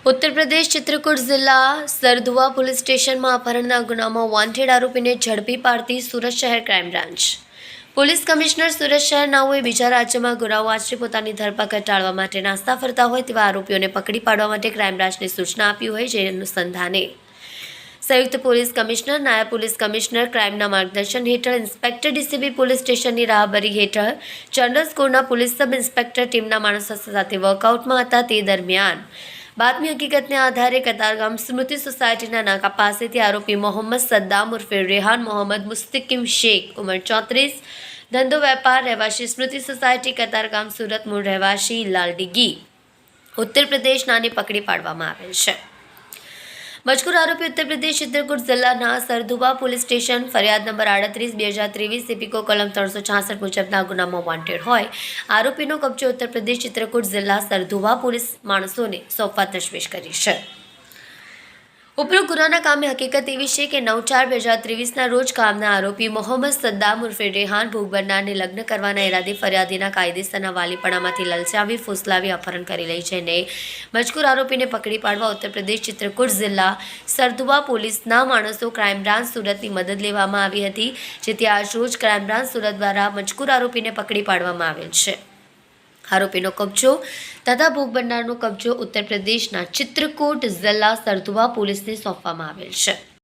ઉત્તર પ્રદેશ ચિત્રકૂટ જિલ્લા સરધુવા પોલીસ સ્ટેશનમાં અપહરણના ગુનામાં વોન્ટેડ આરોપીને ઝડપી પાડતી સુરત શહેર crime branch police commissioner Surat શહેર નાઓએ બીજા રાજ્યમાં ગુનાઓ આચરી પોતાની ધરપકડ ટાળવા માટે નાસ્તા ફરતા હોય તેવા આરોપીઓને પકડી પાડવા માટે ક્રાઇમ બ્રાન્ચને સૂચના આપી હોય જે અનુસંધાને. સંયુક્ત પોલીસ કમિશનર, નાયબ પોલીસ કમિશનર ક્રાઇમના માર્ગદર્શન હેઠળ ઇન્સ્પેક્ટર ડીસીબી પોલીસ સ્ટેશનની રાહબરી હેઠળ જનરલ સ્કૂલના પોલીસ સબ ઇન્સ્પેક્ટર ટીમના માણસો સાથે વર્કઆઉટમાં હતા તે દરમિયાન બાતમી હકીકતને આધારે કતારગામ સ્મૃતિ સોસાયટીના નાકા પાસેથી આરોપી મોહમ્મદ સદ્દામ ઉર્ફે રેહાન મોહમ્મદ મુસ્તિકિમ શેખ, ઉંમર ચોત્રીસ, ધંધો વેપાર, રહેવાસી સ્મૃતિ સોસાયટી, કતારગામ સુરત મૂળ રહેવાસી લાલડીગી. ઉત્તર પ્રદેશનાને પકડી પાડવામાં આવેલ છે. મજકૂર આરોપી ઉત્તર પ્રદેશ ચિત્રકૂટ જિલ્લાના સરધુબા પોલીસ સ્ટેશન, ફરિયાદ નંબર આડત્રીસ, બે હજાર ત્રેવીસ, સિપિકો કલમ ત્રણસો છાસઠ મુજબના ગુનામાં વોન્ટેડ હોય. આરોપીનો કબજો ઉત્તર પ્રદેશ ચિત્રકૂટ જિલ્લા સરધુબા પોલીસ માણસોને સોંપવા તજવીજ કરી છે. ઉપરોક્ત ગુનાના કામે હકીકત એવી છે કે નવ ચાર બે હજાર ત્રેવીસના રોજ કામના આરોપી મોહમ્મદ સદ્દામ ઉર્ફે રેહાન ભોગબરનારને લગ્ન કરવાના ઇરાદે ફરિયાદીના કાયદેસરના વાલીપણામાંથી લલચાવી, ફૂસલાવી, અપહરણ કરી લઈ છે ને. મજકૂર આરોપીને પકડી પાડવા ઉત્તર પ્રદેશ ચિત્રકૂટ જિલ્લા સરદુબા પોલીસના માણસો ક્રાઇમ બ્રાન્ચ સુરતની મદદ લેવામાં આવી હતી, જેથી આજ રોજ ક્રાઇમ બ્રાન્ચ સુરત દ્વારા મજકૂર આરોપીને પકડી પાડવામાં આવેલ છે. આરોપીનો કબજો, તથા ભોગ બનનારનો કબજો ઉત્તર પ્રદેશના ચિત્રકૂટ જિલ્લા સરધુવા પોલીસને સોંપવામાં આવેલ છે.